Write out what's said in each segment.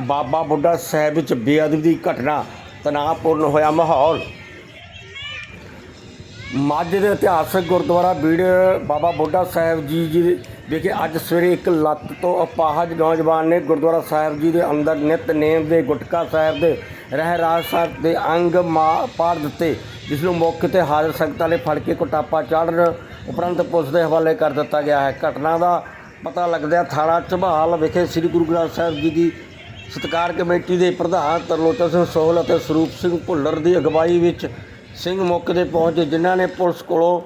ਬਾਬਾ ਬੁੱਢਾ ਸਾਹਿਬ ਵਿੱਚ ਬੇਅਦਬੀ ਦੀ ਘਟਨਾ ਤਣਾਅਪੂਰਨ ਹੋਇਆ ਮਾਹੌਲ। ਮਾਝੇ ਦੇ ਇਤਿਹਾਸਕ ਗੁਰਦੁਆਰਾ ਬੀੜ ਬਾਬਾ ਬੁੱਢਾ ਸਾਹਿਬ ਜੀ ਜੀ ਵਿਖੇ ਅੱਜ ਸਵੇਰੇ ਇੱਕ ਲੱਤ ਤੋਂ ਅਪਾਹਜ ਨੌਜਵਾਨ ਨੇ ਗੁਰਦੁਆਰਾ ਸਾਹਿਬ ਜੀ ਦੇ ਅੰਦਰ ਨਿਤਨੇਮ ਦੇ ਗੁਟਕਾ ਸਾਹਿਬ ਦੇ ਰਹਿ ਰਾਜ ਸਾਹਿਬ ਦੇ ਅੰਗ ਮਾ ਪਾੜ ਦਿੱਤੇ, ਜਿਸ ਨੂੰ ਮੌਕੇ ਤੇ ਹਾਜ਼ਰ ਸੰਗਤਾਂ ਨੇ ਫੜ ਕੇ ਕੁਟਾਪਾ ਚਾੜਨ ਉਪਰੰਤ ਪੁਲਿਸ ਦੇ ਹਵਾਲੇ ਕਰ ਦਿੱਤਾ ਗਿਆ ਹੈ। ਘਟਨਾ ਦਾ ਪਤਾ ਲੱਗਦਿਆਂ ਥਾਣਾ ਝਬਾਲ ਵਿਖੇ ਸ੍ਰੀ ਗੁਰੂ ਗ੍ਰੰਥ ਸਾਹਿਬ ਜੀ ਦੀ ਸਤਕਾਰ ਕਮੇਟੀ ਦੇ ਪ੍ਰਧਾਨ ਤਰਲੋਚਨ ਸਿੰਘ ਸੋਹਲ ਅਤੇ ਸਰੂਪ ਸਿੰਘ ਭੁੱਲਰ ਦੀ ਅਗਵਾਈ ਵਿੱਚ ਸਿੰਘ ਮੌਕੇ ਤੇ ਪਹੁੰਚੇ ਜਿਨ੍ਹਾਂ ਨੇ ਪੁਲਿਸ ਕੋਲੋਂ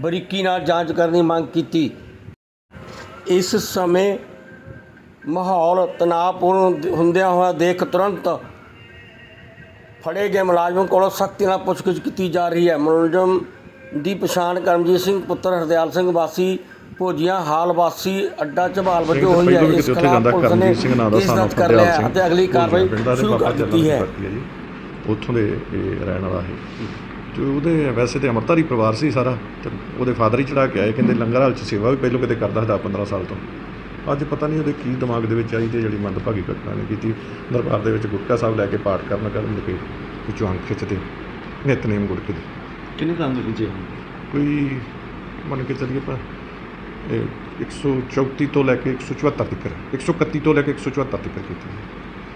ਬਰੀਕੀ ਨਾਲ ਜਾਂਚ ਕਰਨ ਦੀ ਮੰਗ ਕੀਤੀ। ਇਸ ਸਮੇਂ ਮਾਹੌਲ ਤਣਾਅਪੂਰਨ ਹੁੰਦਿਆਂ ਹੋਇਆ ਦੇਖ ਤੁਰੰਤ ਫੜੇ ਗਏ ਮੁਲਾਜ਼ਮ ਕੋਲੋਂ ਸਖਤੀ ਨਾਲ ਪੁੱਛਗਿੱਛ ਕੀਤੀ ਜਾ ਰਹੀ ਹੈ। ਮੁਲਜ਼ਮ ਦੀ ਪਛਾਣ ਕਰਮਜੀਤ ਸਿੰਘ ਪੁੱਤਰ ਹਰਦਿਆਲ ਸਿੰਘ ਵਾਸੀ ਭੋਜੀਆਂ ਹਾਲ ਵਾਸੀ ਅੱਡਾ ਝਬਾਲ ਵਜੋਂ ਹੋਈ ਹੈ। ਇਸ ਖਿਲਾਫ ਜਾਂਦਾ ਪੁਲਿਸ ਨੇ ਕਰਮਜੀਤ ਸਿੰਘ ਨਾਂ ਦਾ ਕੇਸ ਸਾਨੂੰ ਦਰਜ ਕਰ ਲਿਆ ਸਿੰਘ ਅਤੇ ਅਗਲੀ ਕਾਰਵਾਈ ਸ਼ੁਰੂ ਕਰ ਦਿੱਤੀ ਹੈ। ਉੱਥੋਂ ਦੇ ਇਹ ਰਹਿਣ ਵਾਲਾ ਹੈ ਤੇ ਉਹਦੇ ਵੈਸੇ ਤੇ ਅਮਰਤਾਰੀ ਪਰਿਵਾਰ ਸੀ ਸਾਰਾ ਤੇ ਉਹਦੇ ਫਾਦਰ ਹੀ ਚੜਾ ਕੇ ਆਏ ਕਹਿੰਦੇ ਲੰਗਰ ਹਾਲ ਚ ਸੇਵਾ ਵੀ ਪਹਿਲੋਂ ਕਿਤੇ ਕਰਦਾ ਸੀ 15 ਸਾਲ ਤੋਂ। ਅੱਜ ਪਤਾ ਨਹੀਂ ਉਹਦੇ ਕੀ ਦਿਮਾਗ ਦੇ ਵਿੱਚ ਆਈ ਤੇ ਜਿਹੜੀ ਮੰਦਭਾਗੀ ਘਟਨਾ ਨੇ ਕੀਤੀ। ਦਰਬਾਰ ਦੇ ਵਿੱਚ ਗੁਟਕਾ ਸਾਹਿਬ ਲੈ ਕੇ ਪਾਠ ਕਰਨ ਕਰਨ ਦੇ ਵਿੱਚੋਂ ਅੰਕ ਖਿੱਚਦੇ ਨਿਤਨੇਮ ਗੁਟਕੇ ਦੇ। ਕਿੰਨੇ ਕੰਮ ਦੇ ਵਿੱਚ ਕੋਈ ਮੰਨ ਕੇ ਚੱਲੀਏ ਇਹ 134 ਤੋਂ ਲੈ ਕੇ 174 ਤੱਕ 131 ਤੋਂ ਲੈ ਕੇ 174 ਤੱਕ ਕੀਤੀ ਹੈ।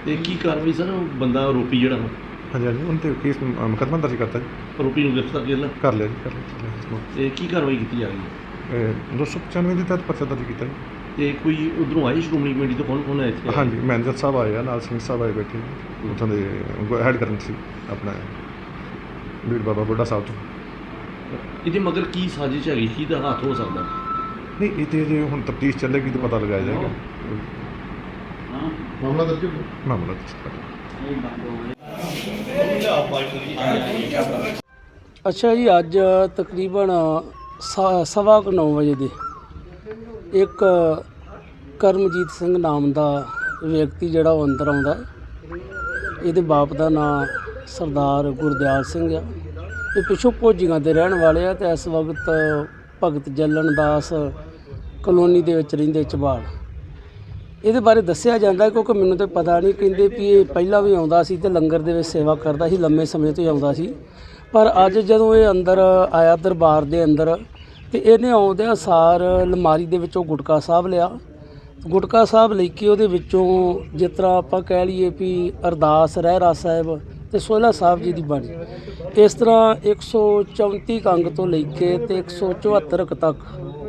ਤੇ ਕੀ ਕਾਰਵਾਈ ਸਰ? ਉਹ ਬੰਦਾ ਆਰੋਪੀ ਜਿਹੜਾ ਵਾ, ਹਾਂਜੀ ਹਾਂਜੀ ਉਹਨਾਂ ਤੇ ਕੇਸ ਮੁਕੱਦਮਾ ਦਰਜ ਕਰਤਾ ਜੀ। ਆਰੋਪੀ ਨੂੰ ਗ੍ਰਿਫਤਾਰ ਕਰ ਲਿਆ? ਕਰ ਲਿਆ ਜੀ ਕਰ ਲਿਆ ਤੇ ਕੀ ਕਾਰਵਾਈ ਕੀਤੀ ਜਾ ਰਹੀ ਹੈ? ਇਹ 295 ਦੇ ਤਹਿਤ ਪਰਚਾ ਦਰਜ ਕੀਤਾ ਜੀ। ਤੇ ਕੋਈ ਉਧਰੋਂ ਆਈ ਸ਼੍ਰੋਮਣੀ ਕਮੇਟੀ ਤੋਂ? ਕੌਣ ਕੌਣ ਆਇਆ ਇੱਥੇ? ਹਾਂਜੀ ਮੈਨੇਜਰ ਸਾਹਿਬ ਆਏ ਆ ਨਾਲ ਸਿੰਘ ਸਾਹਿਬ ਆਏ ਬੈਠੇ ਨੇ ਉੱਥੋਂ ਦੇ ਹੈਡ ਕਰਨ ਸੀ ਆਪਣਾ ਬੀੜ ਬਾਬਾ ਬੁੱਢਾ ਸਾਹਿਬ ਤੋਂ। ਇਹਦੇ ਮਗਰ ਕੀ ਸਾਜ਼ਿਸ਼ ਹੈਗੀ? ਕੀ ਦਾ ਹੱਥ ਹੋ ਸਕਦਾ? ਨਹੀਂ ਇਹ ਤੇ ਜੇ ਹੁਣ ਤਫਤੀਸ਼ ਚੱਲੇਗੀ ਤਾਂ ਪਤਾ ਲਗਾਇਆ ਜਾਏਗਾ। ਮਾਮਲਾ ਦਰਜ ਮਾਮਲਾ ਦਰਜ ਕਰ ਅੱਛਾ ਜੀ ਅੱਜ ਤਕਰੀਬਨ ਸ- ਸਵਾ ਕੁ ਨੌ ਵਜੇ ਦੇ ਇੱਕ ਕਰਮਜੀਤ ਸਿੰਘ ਨਾਮ ਦਾ ਵਿਅਕਤੀ ਜਿਹੜਾ ਉਹ ਅੰਦਰ ਆਉਂਦਾ ਹੈ। ਇਹਦੇ ਬਾਪ ਦਾ ਨਾਮ ਸਰਦਾਰ ਗੁਰਦਿਆਲ ਸਿੰਘ ਆ। ਇਹ ਪਿਛੋਂ ਭੋਜੀਆਂ ਦੇ ਰਹਿਣ ਵਾਲੇ ਆ ਤੇ ਇਸ ਵਕਤ ਭਗਤ ਜੱਲਣ ਦਾਸ ਕਲੋਨੀ ਦੇ ਵਿੱਚ ਰਹਿੰਦੇ ਚਬਾਲ। ਇਹਦੇ ਬਾਰੇ ਦੱਸਿਆ ਜਾਂਦਾ ਕਿਉਂਕਿ ਮੈਨੂੰ ਤਾਂ ਪਤਾ ਨਹੀਂ, ਕਹਿੰਦੇ ਵੀ ਇਹ ਪਹਿਲਾਂ ਵੀ ਆਉਂਦਾ ਸੀ ਤੇ ਲੰਗਰ ਦੇ ਵਿੱਚ ਸੇਵਾ ਕਰਦਾ ਸੀ, ਲੰਮੇ ਸਮੇਂ ਤੋਂ ਹੀ ਆਉਂਦਾ ਸੀ। ਪਰ ਅੱਜ ਜਦੋਂ ਇਹ ਅੰਦਰ ਆਇਆ ਦਰਬਾਰ ਦੇ ਅੰਦਰ ਤੇ ਇਹਨੇ ਆਉਂਦਿਆਂ ਸਾਰ ਅਲਮਾਰੀ ਦੇ ਵਿੱਚੋਂ ਗੁਟਕਾ ਸਾਹਿਬ ਲਿਆ। ਗੁਟਕਾ ਸਾਹਿਬ ਲੈ ਕੇ ਉਹਦੇ ਵਿੱਚੋਂ ਜਿਸ ਤਰ੍ਹਾਂ ਆਪਾਂ ਕਹਿ ਲਈਏ ਵੀ ਅਰਦਾਸ, ਰਹਿਰਾ ਸਾਹਿਬ ਤੇ ਸੋਹਲਾ ਸਾਹਿਬ ਜੀ ਦੀ ਬਾਣੀ। ਇਸ ਤਰ੍ਹਾਂ 134 ਕੰਗ ਤੋਂ ਲੈ ਕੇ ਤੇ 174 ਕੁ ਤੱਕ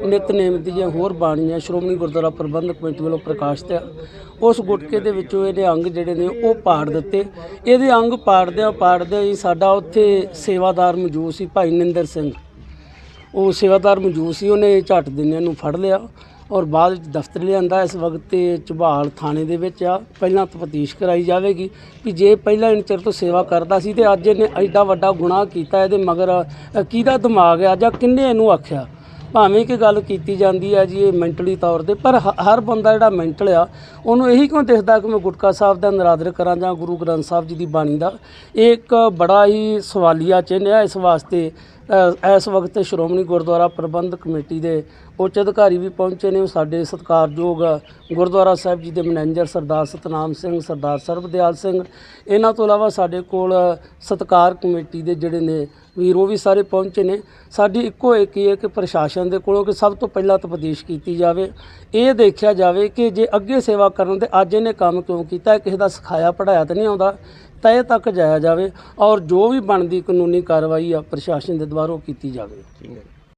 ਨਿਤਨੇਮ ਦੀਆਂ ਹੋਰ ਬਾਣੀਆਂ ਸ਼੍ਰੋਮਣੀ ਗੁਰਦੁਆਰਾ ਪ੍ਰਬੰਧਕ ਕਮੇਟੀ ਵੱਲੋਂ ਪ੍ਰਕਾਸ਼ਿਤ ਆ। ਉਸ ਗੁਟਕੇ ਦੇ ਵਿੱਚੋਂ ਇਹਦੇ ਅੰਗ ਜਿਹੜੇ ਨੇ ਉਹ ਪਾੜ ਦਿੱਤੇ। ਇਹਦੇ ਅੰਗ ਪਾੜਦਿਆਂ ਪਾੜਦਿਆਂ ਹੀ ਸਾਡਾ ਉੱਥੇ ਸੇਵਾਦਾਰ ਮੌਜੂਦ ਸੀ ਭਾਈ ਨਿੰਦਰ ਸਿੰਘ। ਉਹ ਸੇਵਾਦਾਰ ਮੌਜੂਦ ਸੀ, ਉਹਨੇ ਝੱਟ ਦਿਨਿਆਂ ਨੂੰ ਫੜ ਲਿਆ। ਔਰ ਬਾਅਦ ਵਿੱਚ ਦਫ਼ਤਰ ਲਿਆਂਦਾ ਇਸ ਵਕਤ ਤੇ ਝਬਾਲ ਥਾਣੇ ਦੇ ਵਿੱਚ ਆ। ਪਹਿਲਾਂ ਤਫਤੀਸ਼ ਕਰਾਈ ਜਾਵੇਗੀ ਕਿ ਜੇ ਪਹਿਲਾਂ ਇਨ ਚਿਰ ਤੋਂ ਸੇਵਾ ਕਰਦਾ ਸੀ ਤੇ ਅੱਜ ਇਹਨੇ ਐਡਾ ਵੱਡਾ ਗੁਨਾਹ ਕੀਤਾ ਇਹਦੇ ਮਗਰ ਅ, ਕਿਹਦਾ ਦਿਮਾਗ ਆ ਜਾਂ ਕਿੰਨੇ ਇਹਨੂੰ ਆਖਿਆ? ਭਾਵੇਂ ਕਿ ਗੱਲ ਕੀਤੀ ਜਾਂਦੀ ਹੈ ਜੀ ਇਹ ਮੈਂਟਲੀ ਤੌਰ ਤੇ ਪਰ ਹ- ਹਰ ਬੰਦਾ ਜਿਹੜਾ ਮੈਂਟਲ ਆ ਉਹਨੂੰ ਇਹੀ ਕਿਉਂ ਦਿਖਦਾ ਕਿ ਮੈਂ ਗੁਟਕਾ ਸਾਹਿਬ ਦਾ ਨਰਾਦਰ ਕਰਾਂ ਜਾਂ ਗੁਰੂ ਗ੍ਰੰਥ ਸਾਹਿਬ ਜੀ ਦੀ ਬਾਣੀ ਦਾ? ਇਹ ਇੱਕ ਬੜਾ ਹੀ ਸਵਾਲੀਆ ਚਿੰਨ੍ਹ ਆ ਇਸ ਵਾਸਤੇ ਇਸ ਵਕਤ ਸ਼੍ਰੋਮਣੀ ਗੁਰਦੁਆਰਾ ਪ੍ਰਬੰਧਕ ਕਮੇਟੀ ਦੇ ਉੱਚ ਅਧਿਕਾਰੀ ਵੀ ਪਹੁੰਚੇ ਨੇ। ਸਾਡੇ ਸਤਿਕਾਰਯੋਗ ਗੁਰਦੁਆਰਾ ਸਾਹਿਬ ਜੀ ਦੇ ਮੈਨੇਜਰ ਸਰਦਾਰ ਸਤਨਾਮ ਸਿੰਘ, ਸਰਦਾਰ ਸਰਬਦਿਆਲ ਸਿੰਘ। ਇਹਨਾਂ ਤੋਂ ਇਲਾਵਾ ਸਾਡੇ ਕੋਲ ਸਤਿਕਾਰ ਕਮੇਟੀ ਦੇ ਜਿਹੜੇ ਨੇ ਵੀਰ, ਉਹ ਵੀ ਸਾਰੇ ਪਹੁੰਚੇ ਨੇ। ਸਾਡੀ ਇੱਕੋ ਇੱਕ ਹੀ ਹੈ ਕਿ ਪ੍ਰਸ਼ਾਸਨ ਦੇ ਕੋਲੋਂ ਕਿ ਸਭ ਤੋਂ ਪਹਿਲਾਂ ਤਪਦੀਸ਼ ਕੀਤੀ ਜਾਵੇ। ਇਹ ਦੇਖਿਆ ਜਾਵੇ ਕਿ ਜੇ ਅੱਗੇ ਸੇਵਾ ਕਰਨ ਤੇ ਅੱਜ ਇਹਨੇ ਕੰਮ ਕਿਉਂ ਕੀਤਾ, ਕਿਸੇ ਦਾ ਸਿਖਾਇਆ ਪੜਾਇਆ ਤਾਂ ਨਹੀਂ ਆਉਂਦਾ। ਤੈ ਤੱਕ ਜਾਇਆ ਜਾਵੇ ਔਰ ਜੋ ਵੀ ਬਣਦੀ ਕਾਨੂੰਨੀ ਕਾਰਵਾਈ ਆ ਪ੍ਰਸ਼ਾਸਨ ਦੇ ਦੁਆਰਾ ਉਹ ਕੀਤੀ ਜਾਵੇ।